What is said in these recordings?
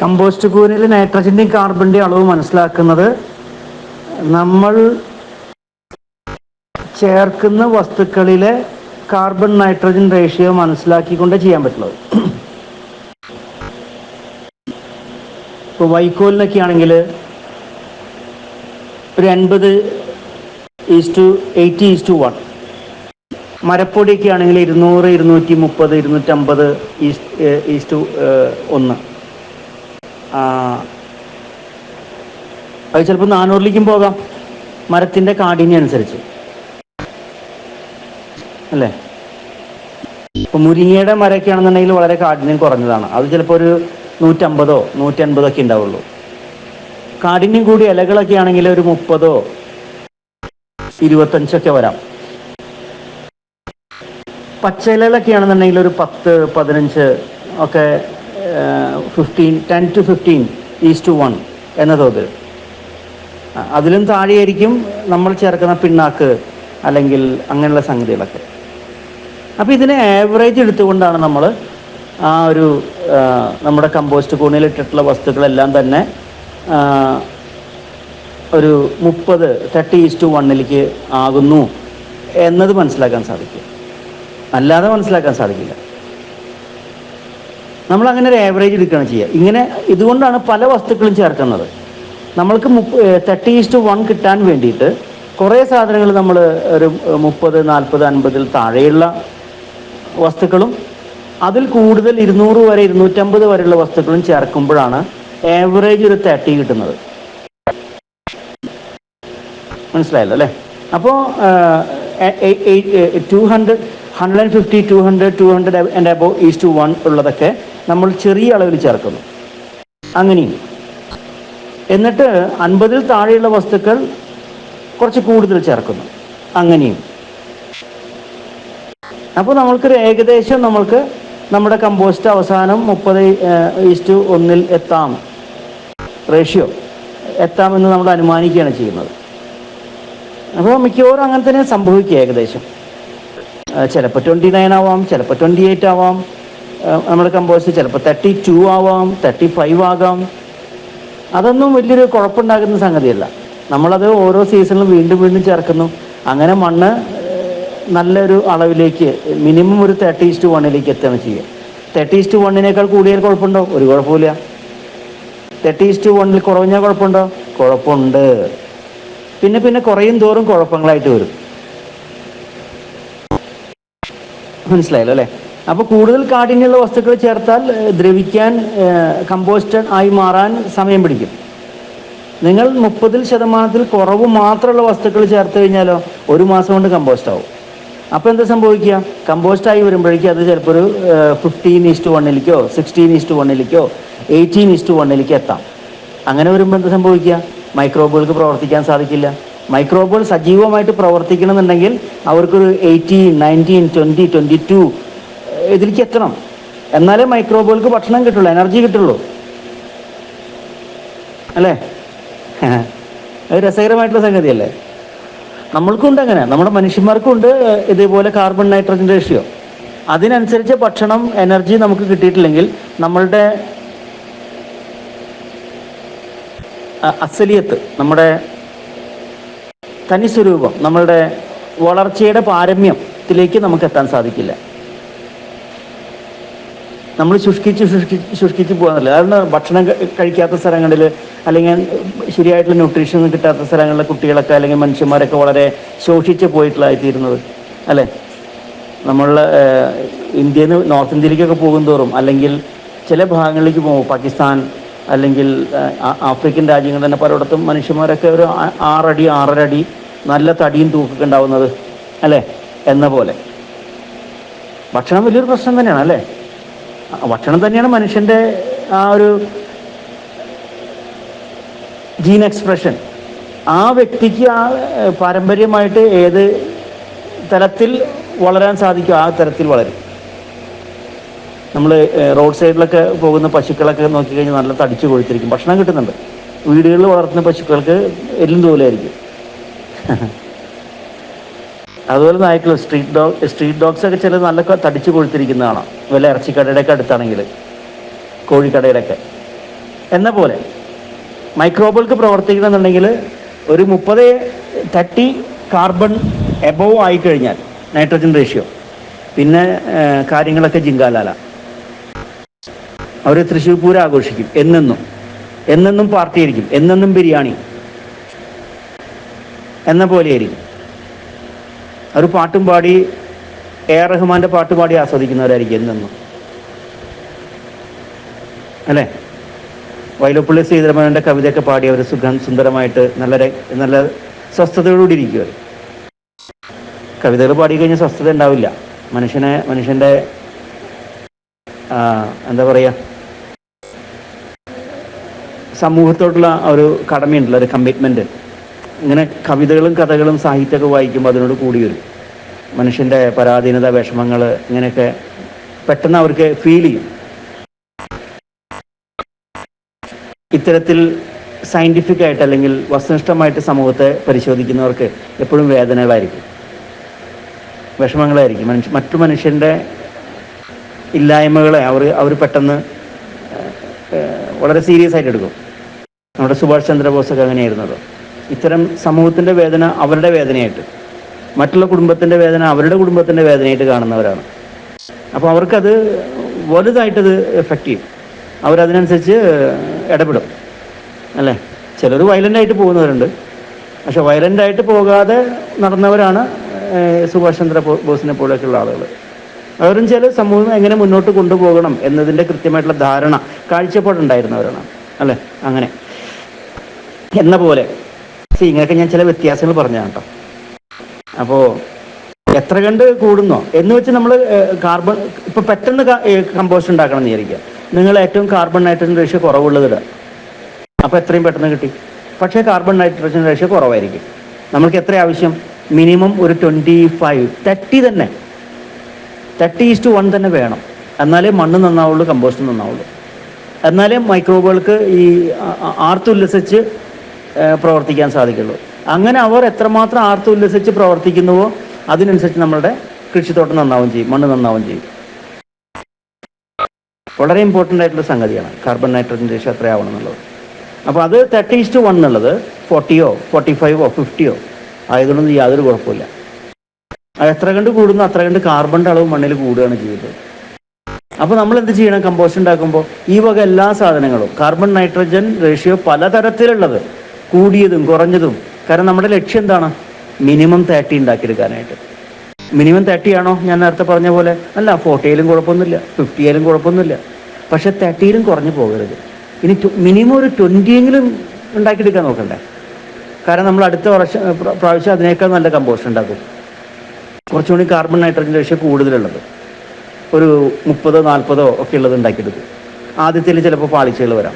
Compost കൂനിൽ നൈട്രജന്റെയും കാർബണിന്റെയും അളവ് മനസ്സിലാക്കുന്നത് നമ്മൾ ചേർക്കുന്ന വസ്തുക്കളിലെ കാർബൺ നൈട്രജൻ റേഷ്യോ മനസ്സിലാക്കിക്കൊണ്ട് ചെയ്യാൻ പറ്റുള്ളത് ഇപ്പോൾ വൈക്കോലിനൊക്കെ ആണെങ്കിൽ ഒരു എൺപത് is to eighty is to one. മരപ്പൊടിയൊക്കെ ആണെങ്കിൽ ഇരുന്നൂറ് ഇരുന്നൂറ്റി മുപ്പത് ഇരുന്നൂറ്റമ്പത് ഈസ് ഈസ് ടു ഒന്ന്. അത് ചിലപ്പോൾ നാനൂറിലേക്കും പോകാം. മരത്തിന്റെ കാഠിന്യം അനുസരിച്ച്. അല്ലേ? ഇപ്പം മുരിങ്ങയുടെ മരമൊക്കെ ആണെന്നുണ്ടെങ്കിൽ വളരെ കാഠിന്യം കുറഞ്ഞതാണ്. അത് ചിലപ്പോൾ ഒരു നൂറ്റമ്പതോ നൂറ്റൻപതോ ഒക്കെ ഉണ്ടാവുള്ളൂ. കാഠിന്യം കൂടി ഇലകളൊക്കെ ആണെങ്കിൽ ഒരു മുപ്പതോ ഇരുപത്തഞ്ചൊക്കെ വരാം. പച്ച ഇലകളൊക്കെ ആണെന്നുണ്ടെങ്കിൽ ഒരു പത്ത് പതിനഞ്ച് ഒക്കെ fifteen ten to fifteen is to one എന്ന തോതിൽ. അതിലും താഴെയായിരിക്കും നമ്മൾ ചേർക്കുന്ന പിണ്ണാക്ക് അല്ലെങ്കിൽ അങ്ങനെയുള്ള സംഗതികളൊക്കെ. അപ്പോൾ ഇതിനെ ആവറേജ് എടുത്തുകൊണ്ടാണ് നമ്മൾ ആ ഒരു നമ്മുടെ കമ്പോസ്റ്റ് കൂണിൽ ഇട്ടിട്ടുള്ള വസ്തുക്കളെല്ലാം തന്നെ ഒരു മുപ്പത് തേർട്ടി ഈസ് ടു വണ്ണിലേക്ക് ആകുന്നു എന്നത് മനസ്സിലാക്കാൻ സാധിക്കും. അല്ലാതെ മനസ്സിലാക്കാൻ സാധിക്കില്ല. നമ്മൾ അങ്ങനെ ഒരു ആവറേജ് എടുക്കുകയാണ് ചെയ്യുക. ഇങ്ങനെ ഇതുകൊണ്ടാണ് പല വസ്തുക്കളും ചേർക്കുന്നത്. നമ്മൾക്ക് മുപ്പ തേർട്ടി ഈസ്റ്റ് വൺ കിട്ടാൻ വേണ്ടിയിട്ട് കുറേ സാധനങ്ങൾ നമ്മൾ ഒരു മുപ്പത് നാൽപ്പത് അൻപതിൽ താഴെയുള്ള വസ്തുക്കളും അതിൽ കൂടുതൽ ഇരുന്നൂറ് വരെ ഇരുന്നൂറ്റമ്പത് വരെയുള്ള വസ്തുക്കളും ചേർക്കുമ്പോഴാണ് ആവറേജ് ഒരു തേർട്ടി കിട്ടുന്നത്. മനസ്സിലായല്ലോ അല്ലേ? അപ്പോൾ two hundred hundred and fifty two hundred two hundred and above is to one ഉള്ളതൊക്കെ നമ്മൾ ചെറിയ അളവിൽ ചേർക്കുന്നു. അങ്ങനെയും എന്നിട്ട് അൻപതിൽ താഴെയുള്ള വസ്തുക്കൾ കുറച്ച് കൂടുതൽ ചേർക്കുന്നു. അങ്ങനെയും അപ്പോൾ നമ്മൾക്കൊരു ഏകദേശം നമ്മൾക്ക് നമ്മുടെ കമ്പോസ്റ്റ് അവസാനം മുപ്പത് ഈസ്റ്റു ഒന്നിൽ എത്താം. റേഷ്യോ എത്താമെന്ന് നമ്മൾ അനുമാനിക്കുകയാണ് ചെയ്യുന്നത്. അപ്പോൾ മിക്കവാറും അങ്ങനെ തന്നെ സംഭവിക്കുക ഏകദേശം. ചിലപ്പോൾ ട്വന്റി നയൻ ആവാം ചിലപ്പോൾ ട്വന്റി എയ്റ്റ് ആവാം. നമ്മുടെ കമ്പോസ് ചിലപ്പോൾ തേർട്ടി ടു ആവാം തേർട്ടി ഫൈവ് ആകാം. അതൊന്നും വലിയൊരു കുഴപ്പമുണ്ടാകുന്ന സംഗതിയല്ല. നമ്മളത് ഓരോ സീസണിലും വീണ്ടും വീണ്ടും ചേർക്കുന്നു. അങ്ങനെ മണ്ണ് നല്ലൊരു അളവിലേക്ക് മിനിമം ഒരു തേർട്ടി ഇസ്റ്റ് വണ്ണിലേക്ക് എത്തുകയാണ് ചെയ്യുക. തേർട്ടി ഇസ്റ്റ് വണ്ണിനേക്കാൾ കൂടിയാൽ കുഴപ്പമുണ്ടോ? ഒരു കുഴപ്പമില്ല തേർട്ടി ഇസ്റ്റ് വണ്ണിൽ കുറഞ്ഞാൽ കുഴപ്പമുണ്ടോ? കുഴപ്പമുണ്ട്. പിന്നെ പിന്നെ കുറയും തോറും കുഴപ്പങ്ങളായിട്ട് വരും. മനസ്സിലായല്ലോ അല്ലേ? അപ്പോൾ കൂടുതൽ കാഠിന്യമുള്ള വസ്തുക്കൾ ചേർത്താൽ ദ്രവിക്കാൻ കമ്പോസ്റ്റ് ആയി മാറാൻ സമയം പിടിക്കും. നിങ്ങൾ മുപ്പതിൽ ശതമാനത്തിൽ കുറവ് മാത്രമുള്ള വസ്തുക്കൾ ചേർത്ത് കഴിഞ്ഞാലോ ഒരു മാസം കൊണ്ട് കമ്പോസ്റ്റ് ആവും. അപ്പോൾ എന്താ സംഭവിക്കുക? കമ്പോസ്റ്റ് ആയി വരുമ്പോഴേക്കും അത് ചിലപ്പോൾ ഒരു ഫിഫ്റ്റീൻ ഈസ്റ്റ് വണ്ണിലേക്കോ സിക്സ്റ്റീൻ ഈസ്റ്റ് വണ്ണിലേക്കോ എയ്റ്റീൻ ഈസ്റ്റ് വണ്ണിലേക്കോ എത്താം. അങ്ങനെ വരുമ്പോൾ എന്താ സംഭവിക്കുക? മൈക്രോബുകൾക്ക് പ്രവർത്തിക്കാൻ സാധിക്കില്ല. മൈക്രോബുകൾ സജീവമായിട്ട് പ്രവർത്തിക്കണമെന്നുണ്ടെങ്കിൽ അവർക്കൊരു eighteen nineteen twenty twenty two ഇതിലേക്ക് എത്തണം എന്നാലേ മൈക്രോബുകൾക്ക് ഭക്ഷണം കിട്ടുള്ളൂ എനർജി കിട്ടുള്ളൂ. അല്ലേ? അത് രസകരമായിട്ടുള്ള സംഗതിയല്ലേ? നമ്മൾക്കുണ്ട് അങ്ങനെ. നമ്മുടെ മനുഷ്യന്മാർക്കുണ്ട് ഇതേപോലെ കാർബൺ നൈട്രജൻ റേഷ്യോ അതിനനുസരിച്ച് ഭക്ഷണം എനർജി നമുക്ക് കിട്ടിയിട്ടില്ലെങ്കിൽ നമ്മളുടെ അസലിയത്ത് നമ്മുടെ തനി സ്വരൂപം നമ്മളുടെ വളർച്ചയുടെ പാരമ്യത്തിലേക്ക് നമുക്ക് എത്താൻ സാധിക്കില്ല. നമ്മൾ ശുഷ്കിച്ച് ശുഷ്കിച്ച് ശുഷ്കിച്ച് പോകാറില്ല കാരണം ഭക്ഷണം കഴിക്കാത്ത സ്ഥലങ്ങളിൽ അല്ലെങ്കിൽ ശരിയായിട്ടുള്ള ന്യൂട്രീഷൻ കിട്ടാത്ത സ്ഥലങ്ങളിലെ കുട്ടികളൊക്കെ അല്ലെങ്കിൽ മനുഷ്യന്മാരൊക്കെ വളരെ ശോഷിച്ച് പോയിട്ടുള്ളതായിത്തീരുന്നത്. അല്ലേ? നമ്മളുടെ ഇന്ത്യയിൽ നിന്ന് നോർത്ത് ഇന്ത്യയിലേക്കൊക്കെ പോകും തോറും അല്ലെങ്കിൽ ചില ഭാഗങ്ങളിലേക്ക് പോകും. പാകിസ്ഥാൻ അല്ലെങ്കിൽ ആഫ്രിക്കൻ രാജ്യങ്ങൾ തന്നെ പലയിടത്തും മനുഷ്യന്മാരൊക്കെ ഒരു ആറടി ആറര അടി നല്ല തടിയും തൂക്കൊക്കെ ഉണ്ടാവുന്നത്. അല്ലേ? എന്ന പോലെ. ഭക്ഷണം വലിയൊരു പ്രശ്നം തന്നെയാണ് അല്ലേ? ഭക്ഷണം തന്നെയാണ് മനുഷ്യന്റെ ആ ഒരു ജീൻ എക്സ്പ്രഷൻ. ആ വ്യക്തിക്ക് ആ പാരമ്പര്യമായിട്ട് ഏത് തരത്തിൽ വളരാൻ സാധിക്കും ആ തരത്തിൽ വളരും. നമ്മൾ റോഡ് സൈഡിലൊക്കെ പോകുന്ന പശുക്കളൊക്കെ നോക്കിക്കഴിഞ്ഞാൽ നല്ല തടിച്ചു കൊഴുത്തിരിക്കും. ഭക്ഷണം കിട്ടുന്നുണ്ട്. വീടുകളിൽ വളർത്തുന്ന പശുക്കൾക്ക് എല്ലും തോലായിരിക്കും. അതുപോലെ നായ്ക്കൾ സ്ട്രീറ്റ് ഡോഗ് സ്ട്രീറ്റ് ഡോഗ്സ് ഒക്കെ ചില നല്ല തടിച്ചു കൊഴുത്തിരിക്കുന്നതാണ്. വല്ല ഇറച്ചിക്കടയുടെ ഒക്കെ അടുത്താണെങ്കിൽ കോഴിക്കടയുടെയൊക്കെ എന്ന പോലെ മൈക്രോബുകൾക്ക് പ്രവർത്തിക്കണമെന്നുണ്ടെങ്കിൽ ഒരു മുപ്പത് തട്ടി കാർബൺ എബോവ് ആയി കഴിഞ്ഞാൽ നൈട്രജൻ റേഷ്യോ പിന്നെ കാര്യങ്ങളൊക്കെ ജിങ്കാലാല. അവർ തൃശ്ശൂർ പൂരം ആഘോഷിക്കും. എന്നെന്നും. എന്നെന്നും പാർട്ടിയായിരിക്കും. എന്നെന്നും ബിരിയാണി. എന്ന പോലെയായിരിക്കും. അവർ പാട്ടും പാടി എ ആർ റഹ്മാന്റെ പാട്ട് പാടി ആസ്വദിക്കുന്നവരായിരിക്കും എന്നും അല്ലേ? വൈലോപ്പള്ളി ശ്രീധരമേനോന്റെ കവിതയൊക്കെ പാടി അവർ സുഖം സുന്ദരമായിട്ട് നല്ല നല്ല സ്വസ്ഥതയോടുകൂടി ഇരിക്കുക കവിതകൾ പാടി കഴിഞ്ഞാൽ സ്വസ്ഥത ഉണ്ടാവില്ല. മനുഷ്യനെ മനുഷ്യന്റെ എന്താ പറയുക സമൂഹത്തോടുള്ള ഒരു കടമയുണ്ടല്ലോ ഒരു കമ്മിറ്റ്മെന്റ് ഇങ്ങനെ കവിതകളും കഥകളും സാഹിത്യമൊക്കെ വായിക്കുമ്പോൾ അതിനോട് കൂടി വരും മനുഷ്യന്റെ പരാധീനത വിഷമങ്ങൾ ഇങ്ങനെയൊക്കെ പെട്ടെന്ന് അവർക്ക് ഫീൽ ചെയ്യും. ഇത്തരത്തിൽ സയന്റിഫിക് ആയിട്ട് അല്ലെങ്കിൽ വസ്തുനിഷ്ഠമായിട്ട് സമൂഹത്തെ പരിശോധിക്കുന്നവർക്ക് എപ്പോഴും വേദനകളായിരിക്കും. വിഷമങ്ങളായിരിക്കും. മനുഷ്യ മറ്റു മനുഷ്യന്റെ ഇല്ലായ്മകളെ അവർ അവർ പെട്ടെന്ന് വളരെ സീരിയസ് ആയിട്ട് എടുക്കും. നമ്മുടെ സുഭാഷ് ചന്ദ്രബോസൊക്കെ അങ്ങനെയായിരുന്നല്ലോ ഇത്തരം സമൂഹത്തിന്റെ വേദന അവരുടെ വേദനയായിട്ട്. മറ്റുള്ള കുടുംബത്തിന്റെ വേദന അവരുടെ കുടുംബത്തിന്റെ വേദനയായിട്ട് കാണുന്നവരാണ്. അപ്പോൾ അവർക്കത് വലുതായിട്ടത് എഫക്റ്റ് ചെയ്യും. അവരതിനനുസരിച്ച് ഇടപെടും. അല്ലേ? ചിലർ വയലന്റായിട്ട് പോകുന്നവരുണ്ട്. പക്ഷെ വയലന്റായിട്ട് പോകാതെ നടന്നവരാണ് സുഭാഷ് ചന്ദ്ര ബോസിനെ പോലെയൊക്കെയുള്ള ആളുകൾ അവരും ചില സമൂഹം എങ്ങനെ മുന്നോട്ട് കൊണ്ടുപോകണം എന്നതിന്റെ കൃത്യമായിട്ടുള്ള ധാരണ കാഴ്ചപ്പാടുണ്ടായിരുന്നവരാണ്. അല്ലേ? അങ്ങനെ. എന്ന പോലെ see, ഇങ്ങനെയൊക്കെ ഞാൻ ചില വ്യത്യാസങ്ങൾ പറഞ്ഞു കേട്ടോ. അപ്പോൾ എത്ര കണ്ട് കൂടുന്നോ? എന്ന് വെച്ച് നമ്മൾ കാർബൺ ഇപ്പൊ പെട്ടെന്ന് കമ്പോസ്റ്റ് ഉണ്ടാക്കണം എന്ന് വിചാരിക്കുക. നിങ്ങൾ ഏറ്റവും കാർബൺ നൈട്രജൻ റേഷ്യോ കുറവുള്ളത് അപ്പൊ എത്രയും പെട്ടെന്ന് കിട്ടി. പക്ഷേ കാർബൺ നൈട്രജൻ റേഷ്യോ കുറവായിരിക്കും. നമ്മൾക്ക് എത്ര ആവശ്യം? മിനിമം ഒരു ട്വന്റി ഫൈവ് തേർട്ടി തന്നെ തേർട്ടി ഈസ്റ്റ് വൺ തന്നെ വേണം. എന്നാലേ മണ്ണ് നന്നാവുള്ളൂ കമ്പോസ്റ്റ് നന്നാവുള്ളൂ. എന്നാലേ മൈക്രോബുകൾക്ക് ഈ ആർത്തുല്ലസിച്ച് പ്രവർത്തിക്കാൻ സാധിക്കുള്ളൂ. അങ്ങനെ അവർ എത്രമാത്രം ആർത്തുല്ലസിച്ച് പ്രവർത്തിക്കുന്നുവോ അതിനനുസരിച്ച് നമ്മളുടെ കൃഷിത്തോട്ടം നന്നാവും ചെയ്യും മണ്ണ് നന്നാവും ചെയ്യും. വളരെ ഇമ്പോർട്ടന്റ് ആയിട്ടുള്ള സംഗതിയാണ് കാർബൺ നൈട്രജൻ റേഷ്യോ എത്രയാവണം എന്നുള്ളത്. അപ്പോൾ അത് തേർട്ടി ഇസ്റ്റ് വൺ എന്നുള്ളത് ഫോർട്ടിയോ ഫോർട്ടി ഫൈവോ ഫിഫ്റ്റിയോ ആയതുകൊണ്ടൊന്നും യാതൊരു കുഴപ്പമില്ല അത് എത്ര കണ്ട് കൂടുന്നു അത്ര കണ്ട് കാർബണിന്റെ അളവ് മണ്ണിൽ കൂടുകയാണ് ചെയ്യുന്നത്. അപ്പോൾ നമ്മൾ എന്ത് ചെയ്യണം കമ്പോസ്റ്റ് ഉണ്ടാക്കുമ്പോൾ ഈ വക എല്ലാ സാധനങ്ങളും കാർബൺ നൈട്രജൻ റേഷ്യോ പലതരത്തിലുള്ളത് കൂടിയതും കുറഞ്ഞതും. കാരണം നമ്മുടെ ലക്ഷ്യം എന്താണ്? മിനിമം തേർട്ടി ഉണ്ടാക്കിയെടുക്കാനായിട്ട്. മിനിമം തേർട്ടി ആണോ? ഞാൻ നേരത്തെ പറഞ്ഞ പോലെ. അല്ല ഫോർട്ടിയിലും കുഴപ്പമൊന്നുമില്ല. ഫിഫ്റ്റിയിലും കുഴപ്പമൊന്നുമില്ല. പക്ഷെ തേർട്ടിയിലും കുറഞ്ഞു പോകരുത്. ഇനി മിനിമം ഒരു ട്വന്റിയെങ്കിലും ഉണ്ടാക്കിയെടുക്കാൻ നോക്കണ്ടേ? കാരണം നമ്മൾ അടുത്ത വർഷം പ്ര- പ്രാവശ്യം അതിനേക്കാൾ നല്ല കമ്പോസ്റ്റ് ഉണ്ടാക്കും. കുറച്ചുകൂടി കാർബൺ നൈട്രജൻ റേഷ്യോ കൂടുതലുള്ളത്. ഒരു മുപ്പതോ നാൽപ്പതോ ഒക്കെ ഉള്ളത് ഉണ്ടാക്കിയെടുക്കും. ആദ്യത്തിൽ ചിലപ്പോൾ പാളിച്ചകൾ വരാം.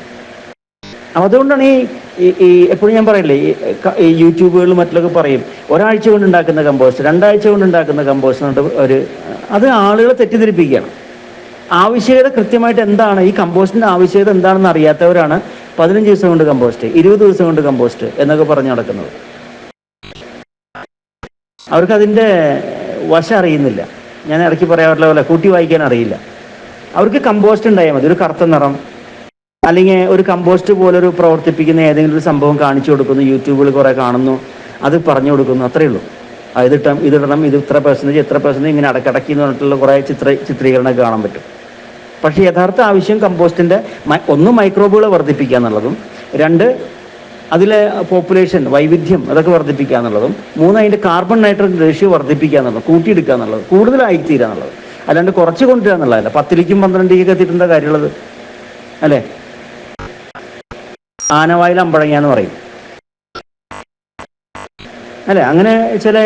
അതുകൊണ്ടാണ് ഈ ഈ- എപ്പോഴും ഞാൻ പറയില്ലേ ഈ യൂട്യൂബുകളിൽ മറ്റിലൊക്കെ പറയും ഒരാഴ്ച കൊണ്ട് ഉണ്ടാക്കുന്ന കമ്പോസ്റ്റ് രണ്ടാഴ്ച കൊണ്ട് ഉണ്ടാക്കുന്ന കമ്പോസ്റ്റ് എന്നിട്ട് ഒരു അത് ആളുകളെ തെറ്റിദ്ധരിപ്പിക്കുകയാണ്. ആവശ്യകത കൃത്യമായിട്ട് എന്താണ്? ഈ കമ്പോസ്റ്റിന്റെ ആവശ്യകത എന്താണെന്ന് അറിയാത്തവരാണ് പതിനഞ്ച് ദിവസം കൊണ്ട് കമ്പോസ്റ്റ് ഇരുപത് ദിവസം കൊണ്ട് കമ്പോസ്റ്റ് എന്നൊക്കെ പറഞ്ഞു നടക്കുന്നത്. അവർക്ക് അതിന്റെ വശം അറിയുന്നില്ല. ഞാൻ ഇടയ്ക്ക് പറയാറുള്ള പോലെ കൂട്ടി വായിക്കാൻ അറിയില്ല. അവർക്ക് കമ്പോസ്റ്റ് ഉണ്ടായാൽ മതി. ഒരു കറുത്ത നിറം അല്ലെങ്കിൽ ഒരു കമ്പോസ്റ്റ് പോലെ ഒരു പ്രവർത്തിപ്പിക്കുന്ന ഏതെങ്കിലും ഒരു സംഭവം കാണിച്ചു കൊടുക്കുന്നു യൂട്യൂബിൽ കുറെ കാണുന്നു അത് പറഞ്ഞു കൊടുക്കുന്നു അത്രേ ഉള്ളൂ. ഇതിട്ടം ഇതിടണം ഇത് ഇത്ര പെർസെന്റേജ് എത്ര പെർസെന്റേജ് ഇങ്ങനെ അടക്കടക്കി എന്ന് പറഞ്ഞിട്ടുള്ള കുറേ ചിത്ര ചിത്രീകരണം കാണാൻ പറ്റും. പക്ഷേ യഥാർത്ഥ ആവശ്യം കമ്പോസ്റ്റിന്റെ ഒന്ന് മൈക്രോബുകളെ വർദ്ധിപ്പിക്കുക എന്നുള്ളതും രണ്ട് അതിലെ പോപ്പുലേഷൻ വൈവിധ്യം അതൊക്കെ വർദ്ധിപ്പിക്കുക എന്നുള്ളതും മൂന്ന് അതിന്റെ കാർബൺ നൈട്രജൻ റേഷ്യോ വർദ്ധിപ്പിക്കുക എന്നുള്ളത് കൂട്ടിയെടുക്കുക എന്നുള്ളത് കൂടുതലായി തീരുക എന്നുള്ളത്. അല്ലാണ്ട് കുറച്ച് കൊണ്ടുവരിക എന്നുള്ളതല്ല പത്തിലേക്കും പന്ത്രണ്ടിലേക്കും എത്തിയിട്ടുള്ള കാര്യമുള്ളത്? അല്ലേ? ആനവായിൽ അമ്പഴങ്ങ എന്ന് പറയും. അല്ലെ? അങ്ങനെ ചില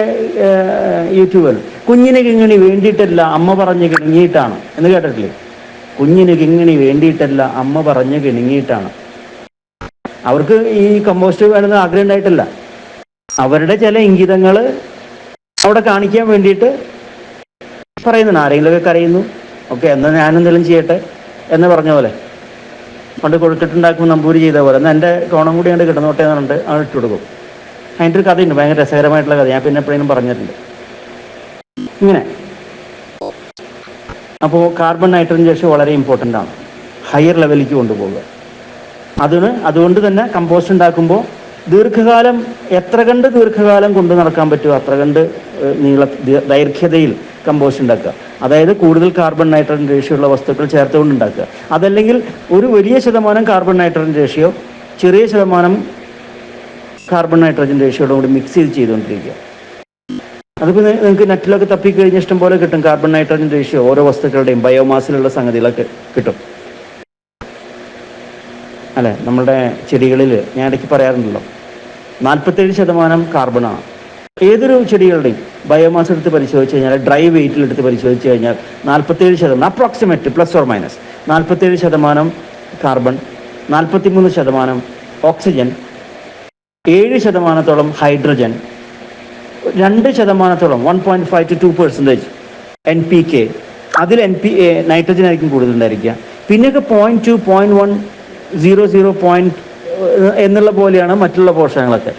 യൂട്യൂബർ കുഞ്ഞിന് കിങ്ങിണി വേണ്ടിയിട്ടല്ല അമ്മ പറഞ്ഞ് കിണങ്ങിയിട്ടാണ്. എന്ന് കേട്ടിട്ടില്ലേ? കുഞ്ഞിന് കിങ്ങിണി വേണ്ടിയിട്ടല്ല അമ്മ പറഞ്ഞ് കിണങ്ങിയിട്ടാണ്. അവർക്ക് ഈ കമ്പോസ്റ്റ് വേണമെന്ന് ആഗ്രഹം ഉണ്ടായിട്ടല്ല. അവരുടെ ചില ഇംഗിതങ്ങൾ അവിടെ കാണിക്കാൻ വേണ്ടിയിട്ട് പറയുന്നുണ്ട്. ആരെങ്കിലുമൊക്കെ കരയുന്നു. ഓക്കെ എന്നാൽ ഞാനെന്തെങ്കിലും ചെയ്യട്ടെ എന്ന് പറഞ്ഞ പോലെ. പണ്ട് കൊഴുക്കെട്ടുണ്ടാക്കുമ്പോൾ നമ്പൂരി ചെയ്ത പോലെ. എന്നാൽ എന്റെ കോണം കൂടി കണ്ട് കിടന്നോട്ടെ എന്ന് പറഞ്ഞിട്ട് അത് ഇട്ട് കൊടുക്കും. അതിന്റെ ഒരു കഥയുണ്ട്. ഭയങ്കര രസകരമായിട്ടുള്ള കഥ. ഞാൻ പിന്നെ എപ്പോഴേലും പറഞ്ഞിട്ടുണ്ട്. ഇങ്ങനെ. അപ്പോൾ കാർബൺ നൈട്രജൻ ജേഷ് വളരെ ഇമ്പോർട്ടന്റ് ആണ്. ഹയർ ലെവലിലേക്ക് കൊണ്ടുപോകുക അതിന് അതുകൊണ്ട് തന്നെ കമ്പോസ്റ്റ് ഉണ്ടാക്കുമ്പോൾ ദീർഘകാലം എത്ര കണ്ട് ദീർഘകാലം കൊണ്ടു നടക്കാൻ പറ്റുമോ അത്ര കണ്ട് നീള ദൈർഘ്യതയിൽ കമ്പോസ്റ്റ് ഉണ്ടാക്കുക. അതായത് കൂടുതൽ കാർബൺ നൈട്രജൻ റേഷ്യോ വസ്തുക്കൾ ചേർത്തുകൊണ്ട് ഉണ്ടാക്കുക. അതല്ലെങ്കിൽ ഒരു വലിയ ശതമാനം കാർബൺ നൈട്രജൻ റേഷ്യോ ചെറിയ ശതമാനം കാർബൺ നൈട്രജൻ റേഷ്യോയുടെ കൂടി മിക്സ് ചെയ്ത് ചെയ്തുകൊണ്ടിരിക്കുക. അതിപ്പോൾ നിങ്ങൾക്ക് നെറ്റിലൊക്കെ തപ്പിക്കഴിഞ്ഞാൽ ഇഷ്ടം പോലെ കിട്ടും കാർബൺ നൈട്രജൻ റേഷ്യോ ഓരോ വസ്തുക്കളുടെയും ബയോമാസിലുള്ള സംഗതികളൊക്കെ കിട്ടും. അല്ലെ? നമ്മുടെ ചെടികളിൽ ഞാൻ ഇടയ്ക്ക് പറയാറുണ്ടല്ലോ നാൽപ്പത്തേഴ് ശതമാനം കാർബണാണ് ഏതൊരു ചെടികളുടെയും ബയോമാസ് എടുത്ത് പരിശോധിച്ച് കഴിഞ്ഞാൽ ഡ്രൈ വെയിറ്റിൽ എടുത്ത് പരിശോധിച്ച് കഴിഞ്ഞാൽ നാൽപ്പത്തേഴ് ശതമാനം അപ്രോക്സിമേറ്റ് പ്ലസ് ഓർ മൈനസ് നാൽപ്പത്തേഴ് ശതമാനം കാർബൺ നാൽപ്പത്തിമൂന്ന് ശതമാനം ഓക്സിജൻ ഏഴ് ശതമാനത്തോളം ഹൈഡ്രജൻ രണ്ട് ശതമാനത്തോളം one point five two two percentage N P K അതിൽ എൻ പി നൈട്രജൻ ആയിരിക്കും കൂടുതലുണ്ടായിരിക്കുക പിന്നെയൊക്കെ point two point one zero zero point എന്നുള്ള പോലെയാണ് മറ്റുള്ള പോഷകങ്ങളൊക്കെ.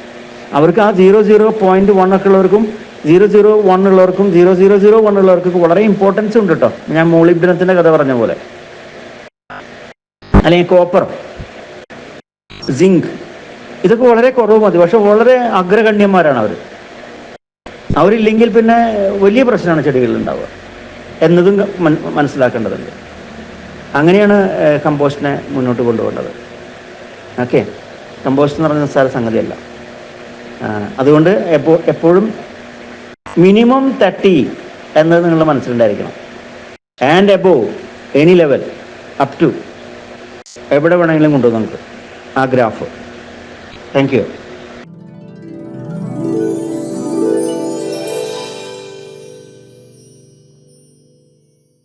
അവർക്ക് ആ സീറോ സീറോ പോയിന്റ് വൺ ഒക്കെ ഉള്ളവർക്കും സീറോ സീറോ വൺ ഉള്ളവർക്കും സീറോ സീറോ സീറോ വൺ ഉള്ളവർക്കൊക്കെ വളരെ ഇമ്പോർട്ടൻസ് ഉണ്ട് കേട്ടോ ഞാൻ മോളിബ്ഡനത്തിന്റെ കഥ പറഞ്ഞ പോലെ. അല്ലെങ്കിൽ കോപ്പർ സിങ്ക് ഇതൊക്കെ വളരെ കുറവ് മതി. പക്ഷെ വളരെ അഗ്രഗണ്യന്മാരാണ് അവർ അവരില്ലെങ്കിൽ പിന്നെ വലിയ പ്രശ്നമാണ് ചെടികളിൽ ഉണ്ടാവുക എന്നതും മനസ്സിലാക്കേണ്ടതുണ്ട്. അങ്ങനെയാണ് കമ്പോസ്റ്റിനെ മുന്നോട്ട് കൊണ്ടുപോകേണ്ടത്. ഓക്കെ? കമ്പോസ്റ്റ് എന്ന് പറഞ്ഞ സ്ഥല സംഗതിയല്ല. അതുകൊണ്ട് എപ്പോ എപ്പോഴും മിനിമം തേർട്ടി എന്നത് നിങ്ങൾ മനസ്സിലുണ്ടായിരിക്കണം. And above any level up to എവിടെ വേണമെങ്കിലും കൊണ്ടുപോകും നമുക്ക്. ആ ഗ്രാഫ്. Thank you